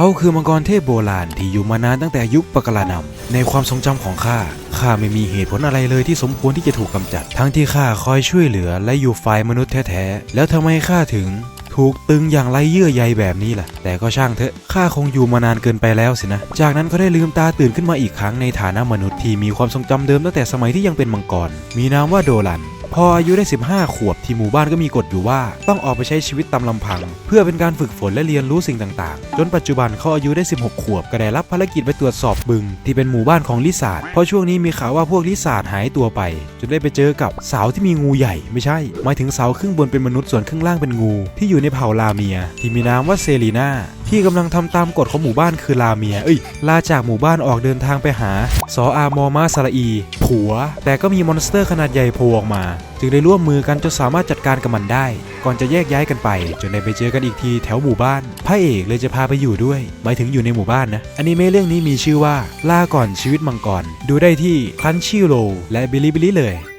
เขาคือมังกรเทพโบราณที่อยู่มานานตั้งแต่ยุคปกรานำในความทรงจำของข้าข้าไม่มีเหตุผลอะไรเลยที่สมควรที่จะถูกกำจัด ทั้งที่ข้าคอยช่วยเหลือและอยู่ฝ่ายมนุษย์แท้ๆแล้วทำไมข้าถึงถูกตึงอย่างไรเยื่อใยแบบนี้ล่ะ แต่ก็ช่างเถอะ ข้าคงอยู่มานานเกินไปแล้วสินะ จากนั้นก็ได้ลืมตาตื่นขึ้นมาอีกครั้งในฐานะมนุษย์ที่มีความทรงจำเดิมตั้งแต่สมัยที่ยังเป็นมังกร มีนามว่าโดลัน ออายุได้ 15 ขวบที่หมู่บ้านก็มีกฎอยู่ว่าต้องออกไปใช้ชีวิตตามลำพัง เพื่อเป็นการฝึกฝนและเรียนรู้สิ่งต่างๆ จนปัจจุบันเขาอายุได้ 16 ขวบก็ได้รับภารกิจไปตรวจสอบบึง ที่เป็นหมู่บ้านของลิซาร์ดเพราะช่วงนี้มีข่าวว่าพวกลิซาร์ดหายตัวไป จนได้ไปเจอกับสาวที่มีงูใหญ่ไม่ใช่หมายถึงสาวครึ่งบนเป็นมนุษย์ส่วนครึ่งล่างเป็นงู ที่อยู่ในเผ่าลาเมีย ที่มีนามว่าเซรีนาที่กำลังทำตามกฎของหมู่บ้านคือลาเมีย เอ้ย ลาจากหมู่บ้านออกเดินทางไปหาซออามอมาสระอี ผัว แต่ก็มีมอนสเตอร์ขนาดใหญ่โผล่ออกมา จึงได้ร่วมมือกันจนสามารถจัดการกับมันได้ ก่อนจะแยกย้ายกันไป จนได้ไปเจอกันอีกทีแถวหมู่บ้าน พระเอกเลยจะพาไปอยู่ด้วย หมายถึงอยู่ในหมู่บ้านนะ อนิเมะเรื่องนี้มีชื่อว่าลาก่อนชีวิตมังกร ดูได้ที่คันชิโรและบิลิบิลิเลย